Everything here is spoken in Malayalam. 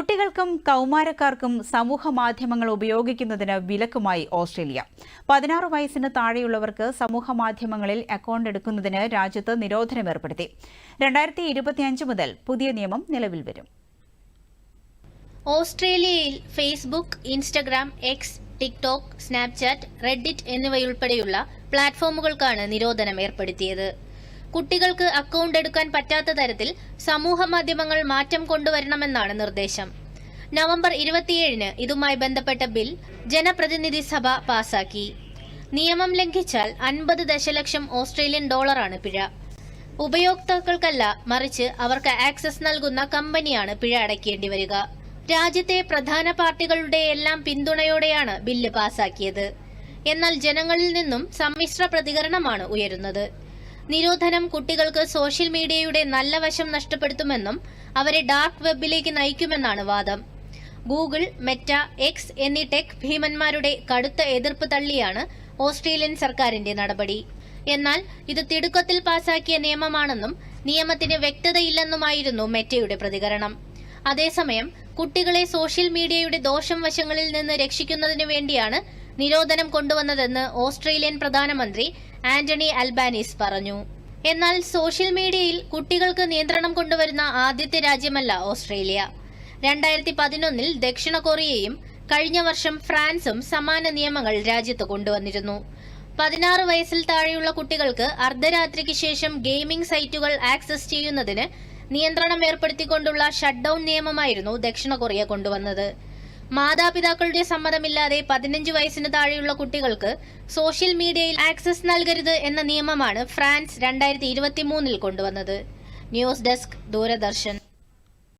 കുട്ടികൾക്കും കൗമാരക്കാർക്കും സമൂഹ മാധ്യമങ്ങൾ ഉപയോഗിക്കുന്നതിന് വിലക്കുമായി ഓസ്ട്രേലിയ. പതിനാറ് വയസ്സിന് താഴെയുള്ളവർക്ക് സമൂഹ മാധ്യമങ്ങളിൽ അക്കൌണ്ട് എടുക്കുന്നതിന് രാജ്യത്ത് നിരോധനം ഏർപ്പെടുത്തി. രണ്ടായിരത്തി ഇരുപത്തിയഞ്ച് മുതൽ പുതിയ നിയമം നിലവിൽ വരും. ഓസ്ട്രേലിയയിൽ Facebook Instagram X TikTok Snapchat Reddit എന്നിവയുൾപ്പെടെയുള്ള പ്ലാറ്റ്ഫോമുകൾക്കാണ് നിരോധനം ഏർപ്പെടുത്തിയത്. കുട്ടികൾക്ക് അക്കൗണ്ട് എടുക്കാൻ പറ്റാത്ത തരത്തിൽ സമൂഹ മാധ്യമങ്ങൾ മാറ്റം കൊണ്ടുവരണമെന്നാണ് നിർദ്ദേശം. നവംബർ ഇരുപത്തിയേഴിന് ഇതുമായി ബന്ധപ്പെട്ട ബിൽ ജനപ്രതിനിധി സഭ പാസാക്കി. നിയമം ലംഘിച്ചാൽ അൻപത് ദശലക്ഷം ഓസ്ട്രേലിയൻ ഡോളറാണ് പിഴ. ഉപയോക്താക്കൾക്കല്ല മറിച്ച് അവർക്ക് ആക്സസ് നൽകുന്ന കമ്പനിയാണ് പിഴ അടയ്ക്കേണ്ടി വരിക. രാജ്യത്തെ പ്രധാന പാർട്ടികളുടെ എല്ലാം പിന്തുണയോടെയാണ് ബില്ല് പാസാക്കിയത്. എന്നാൽ ജനങ്ങളിൽ നിന്നും സമ്മിശ്ര പ്രതികരണമാണ് ഉയരുന്നത്. നിരോധനം കുട്ടികൾക്ക് സോഷ്യൽ മീഡിയയുടെ നല്ല വശം നഷ്ടപ്പെടുത്തുമെന്നും അവരെ ഡാർക്ക് വെബിലേക്ക് നയിക്കുമെന്നാണ് വാദം. ഗൂഗിൾ മെറ്റ എക്സ് എന്നീ ടെക് ഭീമന്മാരുടെ കടുത്ത എതിർപ്പ് തള്ളിയാണ് ഓസ്ട്രേലിയൻ സർക്കാരിന്റെ നടപടി. എന്നാൽ ഇത് തിടുക്കത്തിൽ പാസാക്കിയ നിയമമാണെന്നും നിയമത്തിന് വ്യക്തതയില്ലെന്നുമായിരുന്നു മെറ്റയുടെ പ്രതികരണം. അതേസമയം കുട്ടികളെ സോഷ്യൽ മീഡിയയുടെ ദോഷം വശങ്ങളിൽ നിന്ന് രക്ഷിക്കുന്നതിനു വേണ്ടിയാണ് നിരോധനം കൊണ്ടുവന്നതെന്ന് ഓസ്ട്രേലിയൻ പ്രധാനമന്ത്രി ആന്റണി അൽബാനീസ് പറഞ്ഞു. എന്നാൽ സോഷ്യൽ മീഡിയയിൽ കുട്ടികൾക്ക് നിയന്ത്രണം കൊണ്ടുവരുന്ന ആദ്യത്തെ രാജ്യമല്ല ഓസ്ട്രേലിയ. രണ്ടായിരത്തി പതിനൊന്നിൽ ദക്ഷിണ കൊറിയയും കഴിഞ്ഞ വർഷം ഫ്രാൻസും സമാന നിയമങ്ങൾ രാജ്യത്ത് കൊണ്ടുവന്നിരുന്നു. പതിനാറ് വയസ്സിൽ താഴെയുള്ള കുട്ടികൾക്ക് അർദ്ധരാത്രിക്ക് ശേഷം ഗെയിമിംഗ് സൈറ്റുകൾ ആക്സസ് ചെയ്യുന്നതിന് നിയന്ത്രണം ഏർപ്പെടുത്തിക്കൊണ്ടുള്ള ഷട്ട് ഡൌൺ നിയമമായിരുന്നു ദക്ഷിണ കൊറിയ കൊണ്ടുവന്നത്. മാതാപിതാക്കളുടെ സമ്മതമില്ലാതെ പതിനഞ്ച് വയസ്സിന് താഴെയുള്ള കുട്ടികൾക്ക് സോഷ്യൽ മീഡിയയിൽ ആക്സസ് നൽകരുത് എന്ന നിയമമാണ് ഫ്രാൻസ് രണ്ടായിരത്തി ഇരുപത്തിമൂന്നിൽ കൊണ്ടുവന്നത്. News desk Doordarshan.